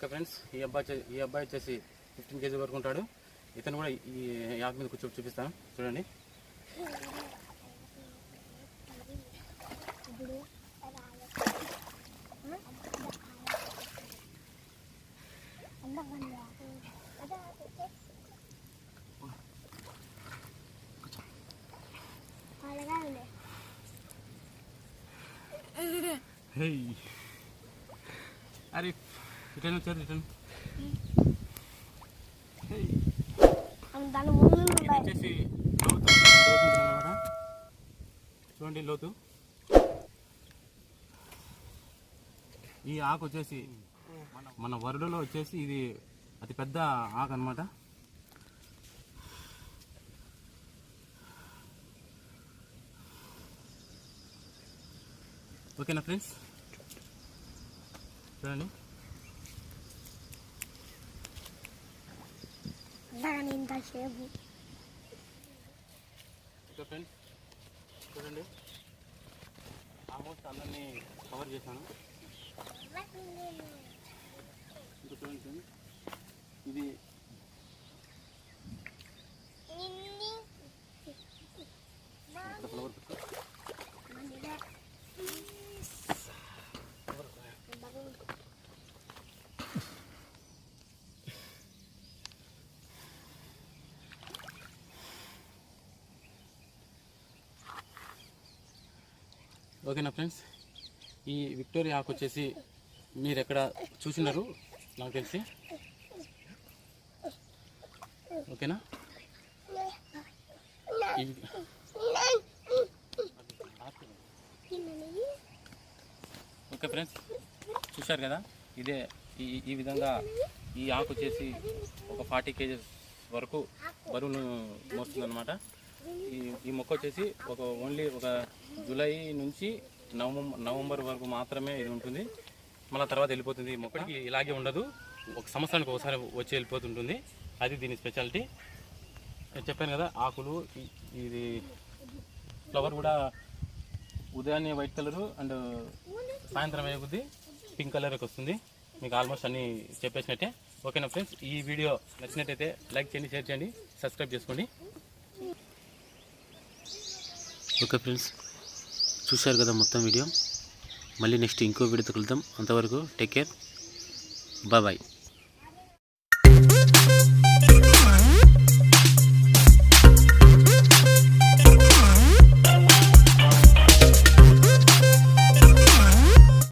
Okay friends ఈ అబ్బాయి ఈ అబ్బాయి వచ్చేసి ఫిఫ్టీన్ కేజీ వరకు ఉంటాడు. ఇతను కూడా ఈ యాప్ మీద కూర్చో చూపిస్తాను. చూడండి. అరే. రిటర్న్ వచ్చారు రిటర్న్ వచ్చేసి చూడండి లోతు. ఈ ఆకు వచ్చేసి మన- మన వరుడులో వచ్చేసి ఇది అతి పెద్ద ఆకు అనమాట ఓకేనా ఫ్రెండ్స్? చూడండి. దాని ఇంత సేపు ఓకే ఫ్రెండ్స్ చూడండి. ఆల్మోస్ట్ అందరినీ కవర్ చేశాను. ఇంకా చూడండి ఇది ఓకేనా ఫ్రెండ్స్? ఈ విక్టోరియా ఆకు వచ్చేసి మీరు ఎక్కడ చూసినారు నాకు తెలిసి. ఓకేనా? ఓకే ఫ్రెండ్స్ చూశారు కదా? ఇదే ఈ ఈ విధంగా ఈ ఆకు వచ్చేసి ఒక ఫార్టీ కేజెస్ వరకు బరువును మోస్తుందన్నమాట. ఈ ఈ మొక్క వచ్చేసి ఒక ఓన్లీ ఒక జూలై నుంచి నవంబర్ నవంబర్ వరకు మాత్రమే ఇది ఉంటుంది. మళ్ళీ తర్వాత వెళ్ళిపోతుంది ఈ మొక్కకి. ఇలాగే ఉండదు. ఒక సంవత్సరానికి ఒకసారి వచ్చి వెళ్ళిపోతుంటుంది. అది దీని స్పెషాలిటీ. నేను చెప్పాను కదా ఆకులు ఇది ఫ్లవర్ కూడా ఉదయాన్నే వైట్ కలరు అండ్ సాయంత్రం అయ్యే పింక్ కలర్కి వస్తుంది. మీకు ఆల్మోస్ట్ అన్నీ చెప్పేసినట్టే. ఓకేనా ఫ్రెండ్స్? ఈ వీడియో నచ్చినట్టయితే లైక్ చేయండి షేర్ చేయండి సబ్స్క్రైబ్ చేసుకోండి. ఓకే ఫ్రెండ్స్ చూశారు కదా మొత్తం వీడియో. మళ్ళీ నెక్స్ట్ ఇంకో వీడియోతో కలుద్దాం. అంతవరకు టేక్ కేర్. బాయ్